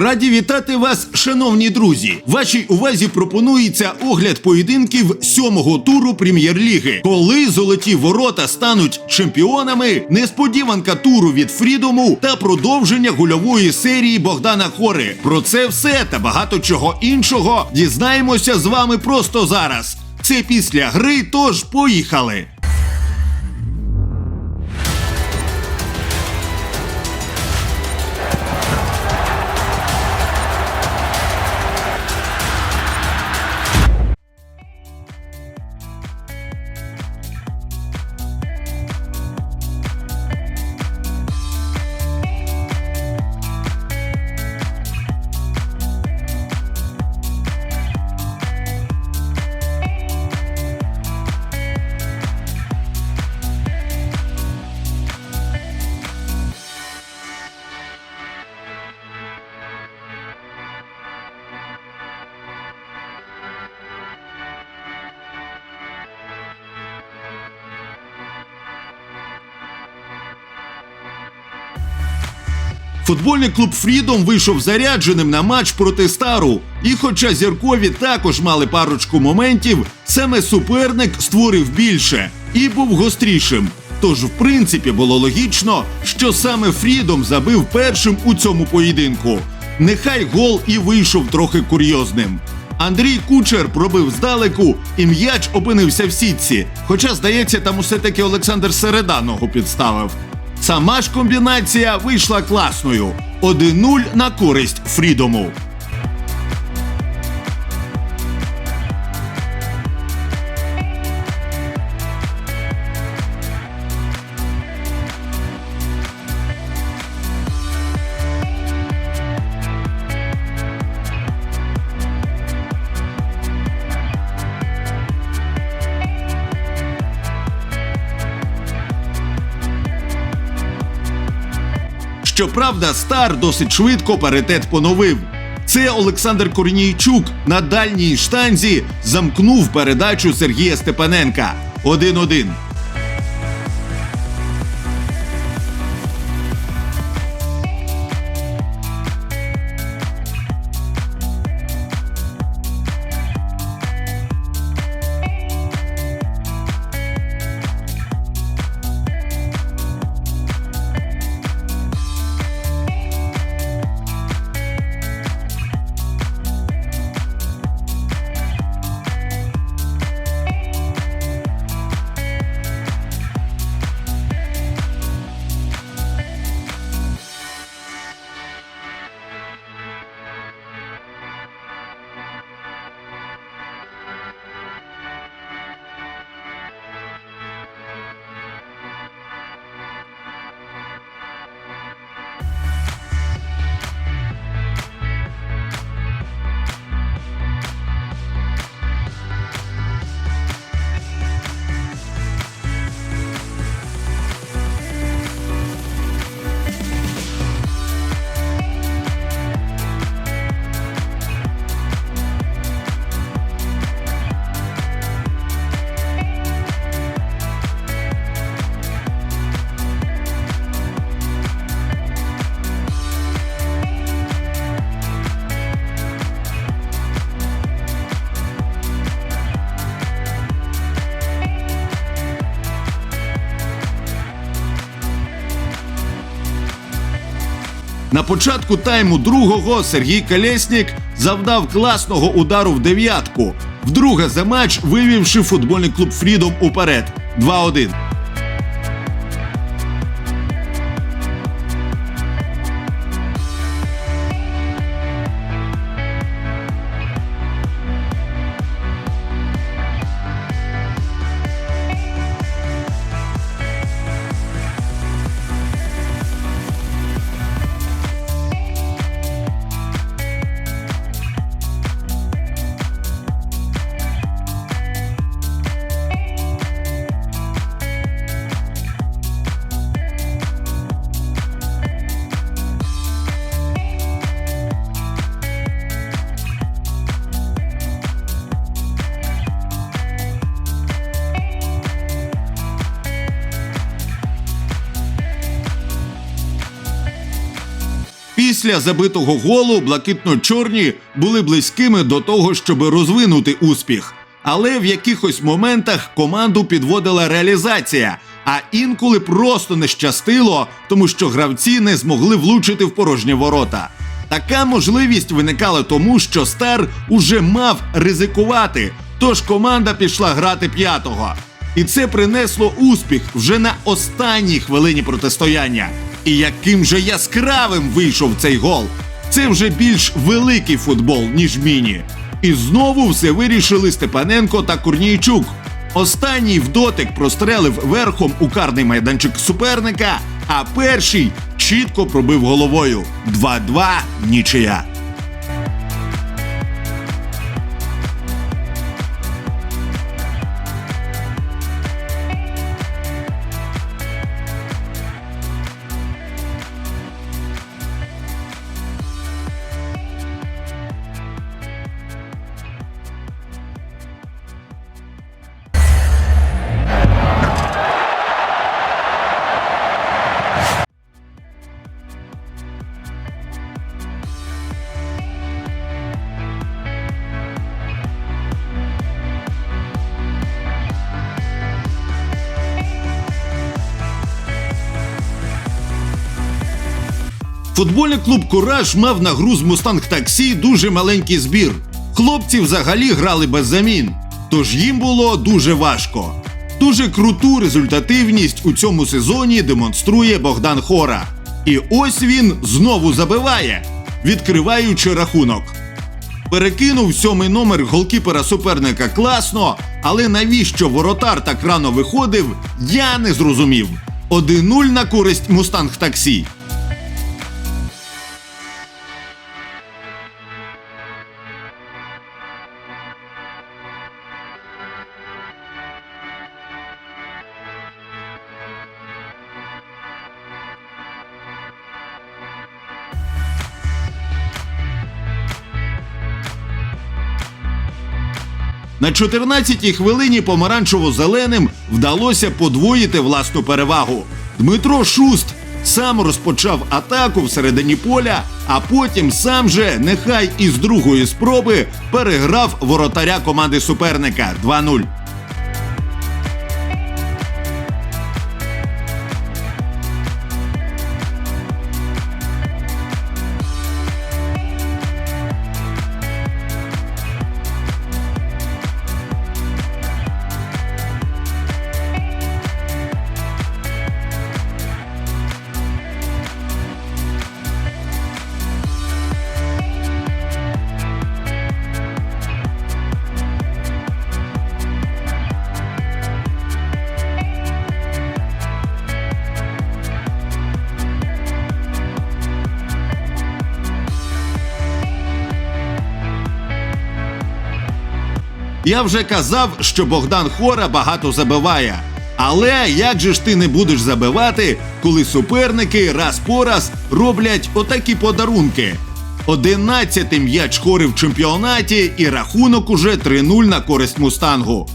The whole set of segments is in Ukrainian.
Раді вітати вас, шановні друзі. Вашій увазі пропонується огляд поєдинків сьомого туру прем'єр-ліги. Коли золоті ворота стануть чемпіонами, несподіванка туру від Фрідому та продовження гульової серії Богдана Хори. Про це все та багато чого іншого дізнаємося з вами просто зараз. Це після гри, тож поїхали. Футбольний клуб Фрідом вийшов зарядженим на матч проти Стару. І хоча зіркові також мали парочку моментів, саме суперник створив більше і був гострішим. Тож, в принципі, було логічно, що саме Фрідом забив першим у цьому поєдинку. Нехай гол і вийшов трохи курйозним. Андрій Кучер пробив здалеку, і м'яч опинився в сітці. Хоча, здається, там усе таки Олександр Середа ногу підставив. Сама ж комбінація вийшла класною. 1-0 на користь Фрідому. Щоправда, стар досить швидко паритет поновив. Це Олександр Корнійчук на дальній штанзі замкнув передачу Сергія Степаненка 1-1. На початку тайму другого Сергій Колєснік завдав класного удару в дев'ятку. Вдруге за матч вивівши футбольний клуб Фрідом уперед 2-1. Після забитого голу блакитно-чорні були близькими до того, щоб розвинути успіх. Але в якихось моментах команду підводила реалізація, а інколи просто не щастило, тому що гравці не змогли влучити в порожні ворота. Така можливість виникала тому, що Стар уже мав ризикувати, тож команда пішла грати п'ятого. І це принесло успіх вже на останній хвилині протистояння. І яким же яскравим вийшов цей гол. Це вже більш великий футбол, ніж міні. І знову все вирішили Степаненко та Корнійчук. Останній в дотик прострелив верхом у карний майданчик суперника, а перший чітко пробив головою. 2-2 нічия. Футбольний клуб Кураж мав на гру з Мустанг Таксі дуже маленький збір. Хлопці взагалі грали без замін, тож їм було дуже важко. Дуже круту результативність у цьому сезоні демонструє Богдан Хора. І ось він знову забиває, відкриваючи рахунок. Перекинув сьомий номер голкіпера суперника класно, але навіщо воротар так рано виходив, я не зрозумів. 1-0 на користь Мустанг Таксі. На 14-й хвилині помаранчево-зеленим вдалося подвоїти власну перевагу. Дмитро Шуст сам розпочав атаку всередині поля, а потім сам же, нехай із другої спроби, переграв воротаря команди суперника 2-0. Я вже казав, що Богдан Хора багато забиває. Але як же ж ти не будеш забивати, коли суперники раз по раз роблять отакі подарунки? Одинадцятий м'яч хори в чемпіонаті і рахунок уже 3-0 на користь мустангу.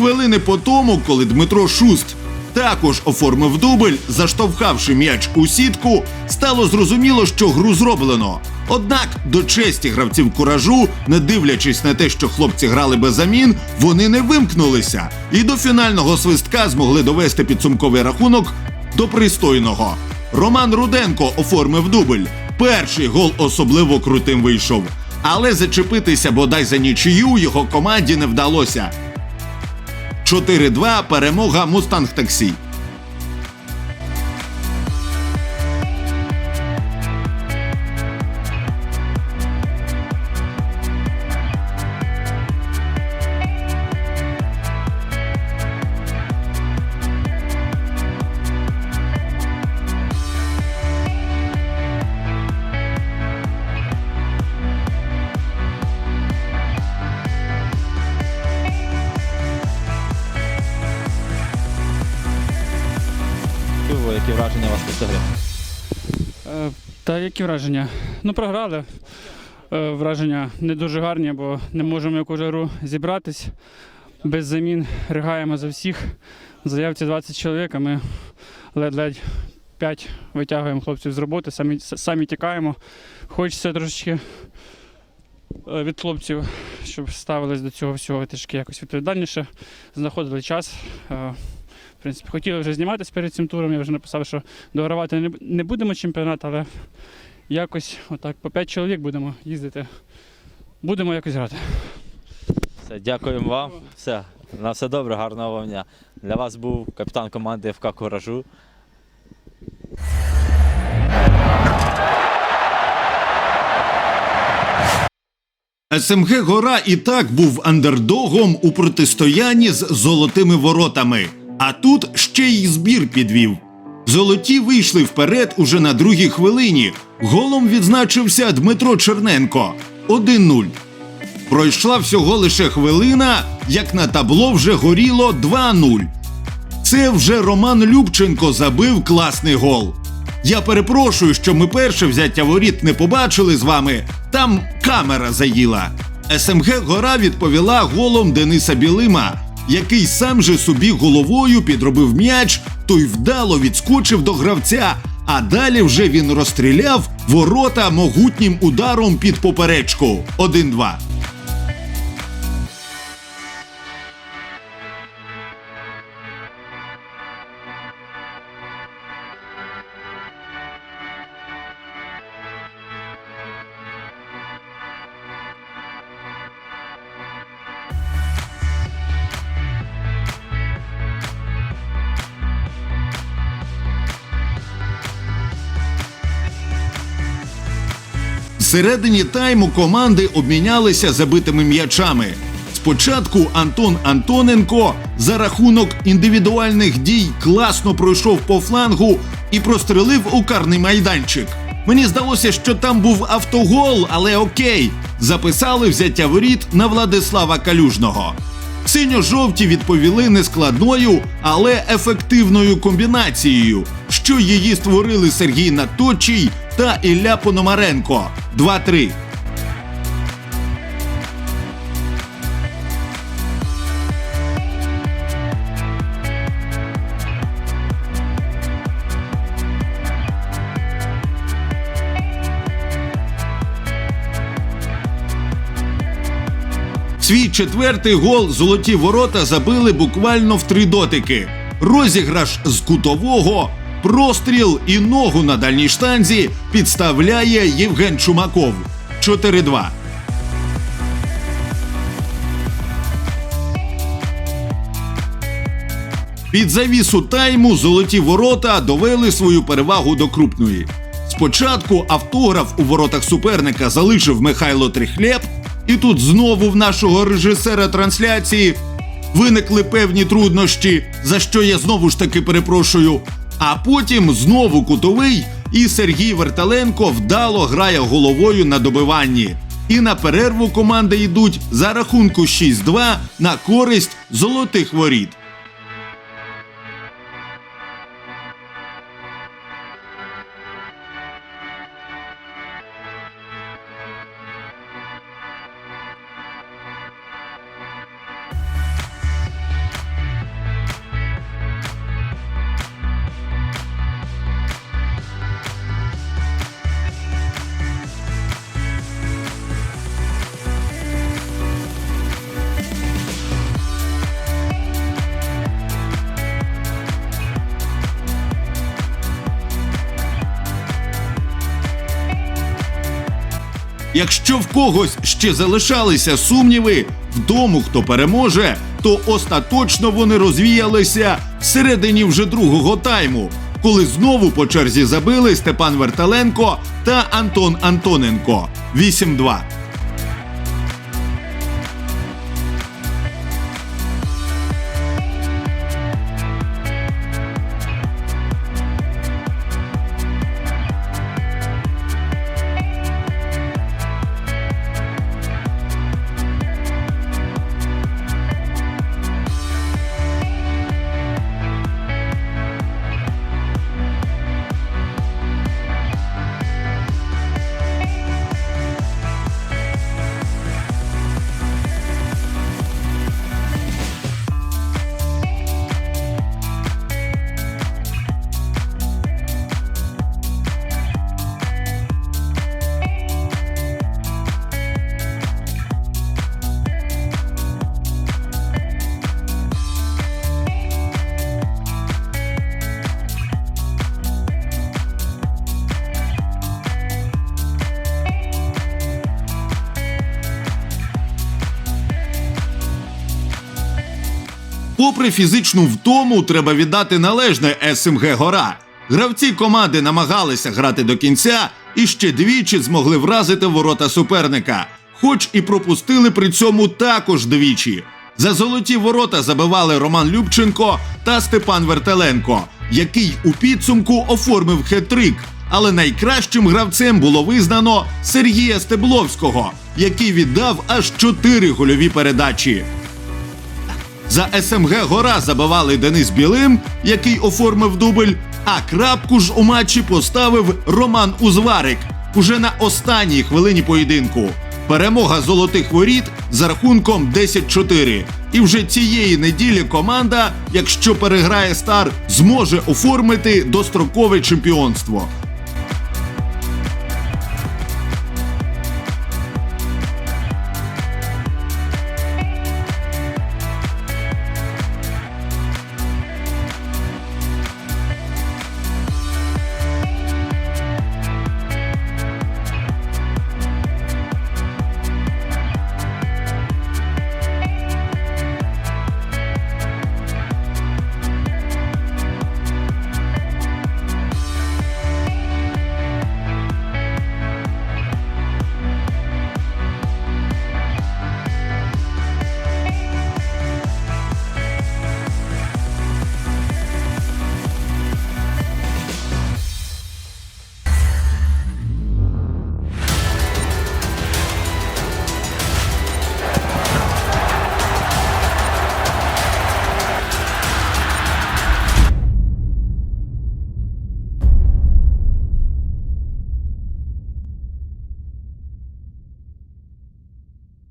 Хвилини по тому, коли Дмитро Шуст також оформив дубль, заштовхавши м'яч у сітку, стало зрозуміло, що гру зроблено. Однак до честі гравців куражу, не дивлячись на те, що хлопці грали без замін, вони не вимкнулися і до фінального свистка змогли довести підсумковий рахунок до пристойного. Роман Руденко оформив дубль. Перший гол особливо крутим вийшов. Але зачепитися бодай за нічию його команді не вдалося. 4-2 перемога Мустанг Таксі. Та які враження? Ну, програли. Е, Враження не дуже гарні, бо не можемо яку жару зібратись. Без замін ригаємо за всіх. В заявці 20 чоловік, а ми ледь-ледь 5 витягуємо хлопців з роботи, самі, самі тікаємо. Хочеться трошечки е, від хлопців, щоб ставились до цього всього трішки якось відповідальніше, знаходили час. В принципі, хотіли вже зніматися перед цим туром. Я вже написав, що догравати не, не будемо чемпіонат, але якось отак по 5 чоловік будемо їздити. Будемо якось грати. Все, дякуємо вам. Все, на все добре, гарного вам дня. Для вас був капітан команди ФК Куражу. СМГ Гора і так був андердогом у протистоянні з золотими воротами. А тут ще й збір підвів. Золоті вийшли вперед уже на другій хвилині. Голом відзначився Дмитро Черненко 1-0. Пройшла всього лише хвилина, як на табло вже горіло 2-0. Це вже Роман Любченко забив класний гол. Я перепрошую, що ми перше взяття воріт не побачили з вами. Там камера заїла. СМГ Гора відповіла голом Дениса Білима, який сам же собі головою підробив м'яч, той вдало відскочив до гравця. А далі вже він розстріляв ворота могутнім ударом під поперечку. 1-2. Всередині тайму команди обмінялися забитими м'ячами. Спочатку Антон Антоненко за рахунок індивідуальних дій класно пройшов по флангу і прострелив у карний майданчик. Мені здалося, що там був автогол, але окей. Записали взяття воріт на Владислава Калюжного. Синьо-жовті відповіли нескладною, але ефективною комбінацією, що її створили Сергій Наточій та Ілля Пономаренко. 2-3. Свій четвертий гол золоті ворота забили буквально в три дотики. Розіграш з кутового, простріл і ногу на дальній штанзі підставляє Євген Чумаков. 4-2. Під завісу тайму золоті ворота довели свою перевагу до крупної. Спочатку автограф у воротах суперника залишив Михайло Трихлєб, і тут знову в нашого режисера трансляції виникли певні труднощі, за що я знову ж таки перепрошую. А потім знову кутовий, і Сергій Верталенко вдало грає головою на добиванні. І на перерву команди йдуть за рахунку 6-2 на користь золотих воріт. Якщо в когось ще залишалися сумніви в тому, хто переможе, то остаточно вони розвіялися всередині вже другого тайму, коли знову по черзі забили Степан Верталенко та Антон Антоненко 8-2. Попри фізичну втому, треба віддати належне СМГ Гора. Гравці команди намагалися грати до кінця і ще двічі змогли вразити ворота суперника, хоч і пропустили при цьому також двічі. За золоті ворота забивали Роман Любченко та Степан Вертеленко, який у підсумку оформив хет-трик. Але найкращим гравцем було визнано Сергія Стебловського, який віддав аж чотири гольові передачі. За СМГ Гора забивали Денис Білим, який оформив дубль. А крапку ж у матчі поставив Роман Узварик уже на останній хвилині поєдинку. Перемога золотих воріт за рахунком 10-4. І вже цієї неділі команда, якщо переграє стар, зможе оформити дострокове чемпіонство.